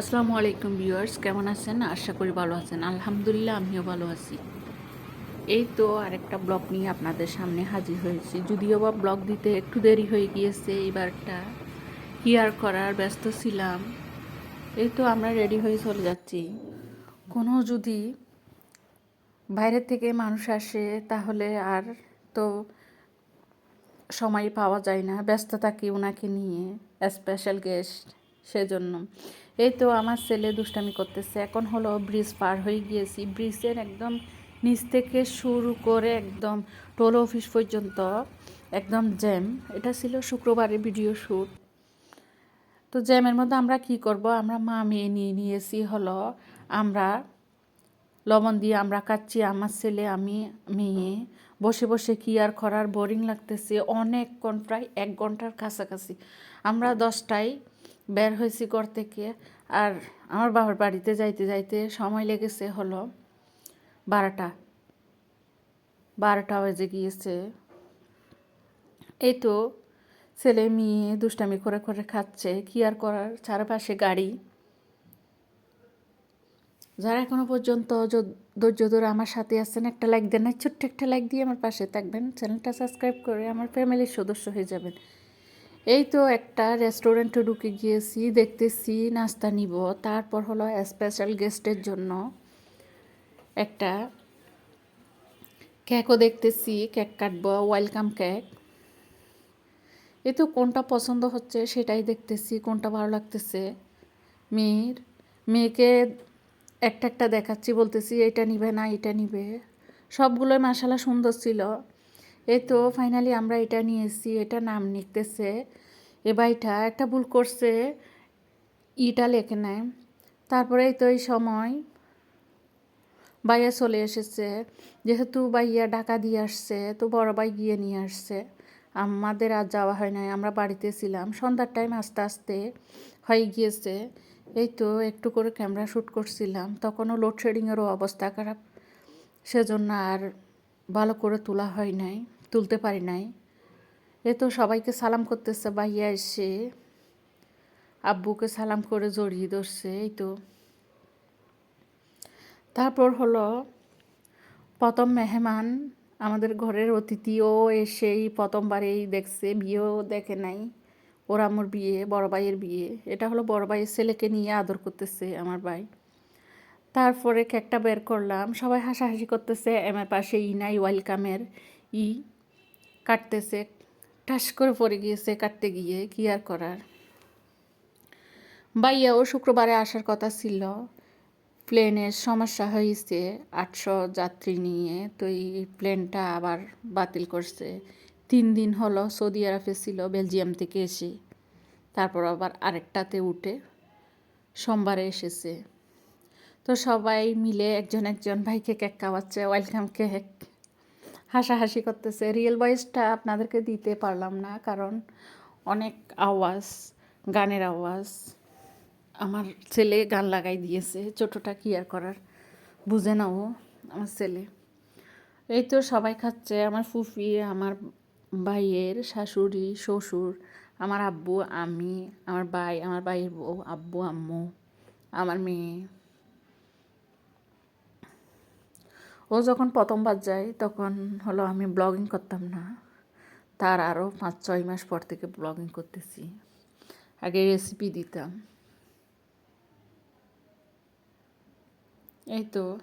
আসসালামু আলাইকুম ভিউয়ার্স, কেমন আছেন? আশা করি ভালো আছেন। আলহামদুলিল্লাহ, আমিও ভালো আছি। এই তো আরেকটা ব্লগ নিয়ে আপনাদের সামনে হাজির হয়েছি। যদিও বা ব্লগ দিতে একটু দেরি হয়ে গিয়েছে এবারটা আর করার ব্যস্ত ছিলাম। এই তো আমরা রেডি হয়ে চলে যাচ্ছি। কোনো যদি বাইরে থেকে মানুষ আসে, তাহলে আর তো সময় পাওয়া যায় না। ব্যস্ত থাকি ওনাকে নিয়ে স্পেশাল গেস্ট সেজন্য। এই তো আমার ছেলে দুষ্টামি করতেছে। এখন হলো ব্রিজ পার হয়ে গিয়েছি। ব্রিজের একদম নিচ থেকে শুরু করে একদম টোল অফিস পর্যন্ত একদম জ্যাম এটা ছিল শুক্রবারের ভিডিও শ্যুট তো জ্যামের মধ্যে আমরা কি করব? আমরা মা মেয়ে নিয়ে নিয়েছি হলো আমরা লবণ দিয়ে আমরা কাচ্ছি আমার ছেলে, আমি, মেয়ে। বসে বসে কি আর করার? বোরিং লাগতেছে। অনেকক্ষণ প্রায় এক ঘণ্টার কাছাকাছি। আমরা দশটায় বের হয়েছি ঘর থেকে। আর আমার বাবার বাড়িতে যাইতে যাইতে সময় লেগেছে হলো বারোটা। বারোটা বেজে গিয়েছে। এই তো ছেলে, মেয়ে দুষ্টামি করে করে খাচ্ছে। কি আর করার? চারপাশে গাড়ি। যারা এখনও পর্যন্ত ধৈর্য ধরে আমার সাথে আছেন, একটা লাইক দেন না ছোট্ট একটা লাইক দিয়ে আমার পাশে থাকবেন। চ্যানেলটা সাবস্ক্রাইব করে আমার ফ্যামিলির সদস্য হয়ে যাবেন। এই তো একটা রেস্টুরেন্টে ঢুকে গিয়েছি, দেখতেছি, নাস্তা নিব। তারপর হলো স্পেশাল গেস্টের জন্য একটা কেকও দেখতেছি কেক কাটবো ওয়েলকাম কেক এ তো কোনটা পছন্দ হচ্ছে সেটাই দেখতেছি, কোনটা ভালো লাগতেছে। মেয়ের, মেয়েকে একটা একটা দেখাচ্ছি, বলতেছি, এটা নিবে না, এটা নিবে। সবগুলোই মাসালা সুন্দর ছিল। এই তো ফাইনালি আমরা এটা নিয়েছি, এটা নাম লিখতেছে, এ ভাইটা একটা ভুল করছে, ইটা লেখে নেয় তারপরে তো এই সময় ভাইয়া চলে এসেছে, যেহেতু ভাইয়া ডাকা দিয়ে আসছে, তো বড় ভাই গিয়ে নিয়ে আসছে। আমাদের আর যাওয়া হয় নাই, আমরা বাড়িতে ছিলাম। সন্ধ্যার টাইম আস্তে আস্তে হয়ে গিয়েছে। এই তো একটু করে ক্যামেরা শ্যুট করছিলাম, তখনও লোডশেডিংয়েরও অবস্থা খারাপ। সেজন্য আর ভালো করে তোলা হয় নাই, তুলতে পারি নাই। এ তো সবাইকে সালাম করতেছে, ভাইয়া এসে আব্বুকে সালাম করে জড়িয়ে ধরছে, এই তো। তারপর হলো প্রথম মেহমান আমাদের ঘরের অতিথিও এসেই প্রথমবারেই দেখছে, বিয়েও দেখে নাই। ওর আমার বিয়ে, বড় ভাইয়ের বিয়ে, এটা হলো বড় ভাইয়ের ছেলেকে নিয়ে আদর করতেছে আমার ভাই। তারপরে কেকটা বের করলাম, সবাই হাসাহাসি করতেছে আমার পাশে ই নাই ওয়েলকামের ই কাটতেছে, ঠাস করে পড়ে গিয়েছে কাটতে গিয়ে, কি আর করার? ভাইয়াও শুক্রবারে আসার কথা ছিল, প্লেনের সমস্যা হয়েছে, আটশো যাত্রী নিয়ে, তো এই প্লেনটা আবার বাতিল করছে। তিন দিন হলো সৌদি আরবে ছিল, বেলজিয়াম থেকে এসে। তারপর আবার আরেকটাতে উঠে সোমবারে এসেছে। তো সবাই মিলে একজন একজন ভাইকে কেক খাওয়াচ্ছে, ওয়েলকাম কেক। হাসাহাসি করতেছে। রিয়েল ভয়েসটা আপনাদেরকে দিতে পারলাম না, কারণ অনেক আওয়াজ, গানের আওয়াজ। আমার ছেলে গান লাগাই দিয়েছে, ছোটোটা কি আর করার? বুঝে না ও, আমার ছেলে। এই তো সবাই খাচ্ছে, আমার ফুফি, আমার ভাইয়ের শাশুড়ি, শ্বশুর, আমার আব্বু, আমি, আমার ভাই, আমার ভাইয়ের বউ, আব্বু, আম্মু, আমার মেয়ে। ও যখন প্রথমবার যায়, তখন হলো আমি ব্লগিং করতাম না। তার আরও পাঁচ, ছয় মাস পর থেকে ব্লগিং করতেছি। আগে রেসিপি দিতাম। এই তো।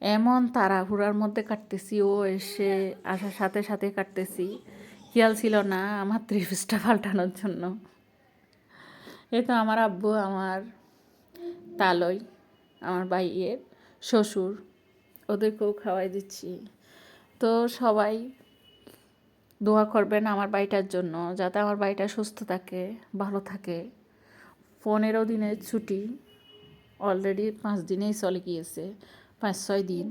এমন তাড়াহুড়ার মধ্যে কাটতেছি, ও এসে আসার সাথে সাথে কাটতেছি। খেয়াল ছিল না আমার ত্রিভুজটা পাল্টানোর জন্য। এ তো আমার আব্বু, আমার তালই, আমার ভাইয়ের শ্বশুর, ওদেরকেও খাওয়াই দিচ্ছি। তো সবাই দোয়া করবেন আমার বাড়িটার জন্য, যাতে আমার বাড়িটা সুস্থ থাকে, ভালো থাকে। পনেরো দিনের ছুটি অলরেডি পাঁচ দিনেই চলে গিয়েছে। পাঁচ ছয় দিন।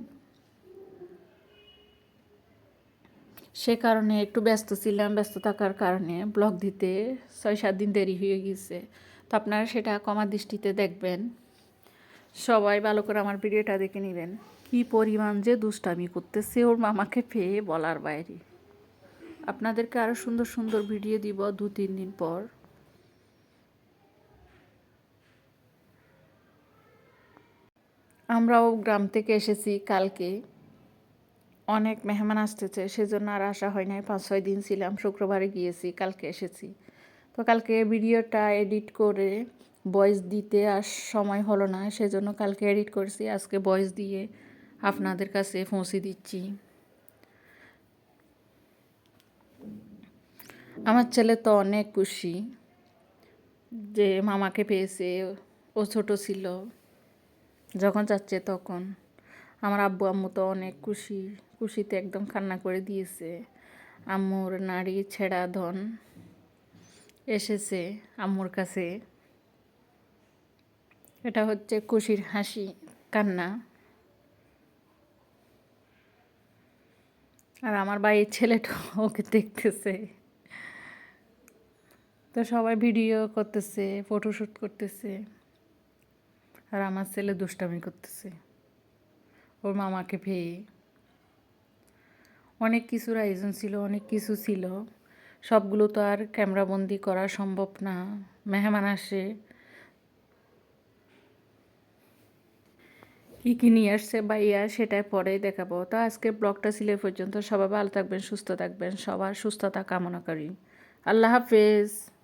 সে কারণে একটু ব্যস্ত ছিলাম, ব্যস্ত থাকার কারণে ব্লগ দিতে ছয় সাত দিন দেরি হয়ে গিয়েছে তো আপনারা সেটা কমার দৃষ্টিতে দেখবেন। সবাই ভালো করে আমার ভিডিওটা দেখে নেবেন। কি পরিমাণ যে দুষ্টামি করতেছে ওর মামাকে পেয়ে বলার বাইরে। আপনাদেরকে আরও সুন্দর সুন্দর ভিডিও দিব দু তিন দিন পর। আমরাও গ্রাম থেকে এসেছি কালকে। অনেক মেহমান আসতেছে, সেজন্য আর আসা হয় নাই। পাঁচ, ছয় দিন ছিলাম, শুক্রবারে গিয়েছি, কালকে এসেছি। তো কালকে ভিডিওটা এডিট করে ভয়েস দিতে আর সময় হলো না, সেজন্য কালকে এডিট করছি। আজকে ভয়েস দিয়ে আপনাদের কাছে পৌঁছে দিচ্ছি। আমার ছেলে তো অনেক খুশি যে মামাকে পেয়েছে, ও ছোট ছিল। যখন যাচ্ছে তখন। আমার আব্বু আম্মু তো অনেক খুশি, খুশিতে একদম কান্না করে দিয়েছে। আম্মুর নারী ছেঁড়া ধন এসেছে আম্মুর কাছে। এটা হচ্ছে খুশির হাসি, কান্না। আর আমার বাড়ির ছেলেটা ওকে দেখতেছে। তো সবাই ভিডিও করতেছে ফটোশ্যুট করতেছে। আর আমার ছেলে দুষ্টামি করতেছে। ওর মামাকে পেয়ে অনেক কিছুর আয়োজন ছিল, অনেক কিছু ছিল। সবগুলো তো আর ক্যামেরাবন্দি করা সম্ভব না। মেহমান আসে। কী কী নিয়ে আসছে বাইয়া সেটাই পরেই দেখাবো। তো আজকের ব্লগটা ছিল পর্যন্ত। সবাই ভালো থাকবেন, সুস্থ থাকবেন। সবার সুস্থতা কামনা করি। আল্লাহ হাফেজ।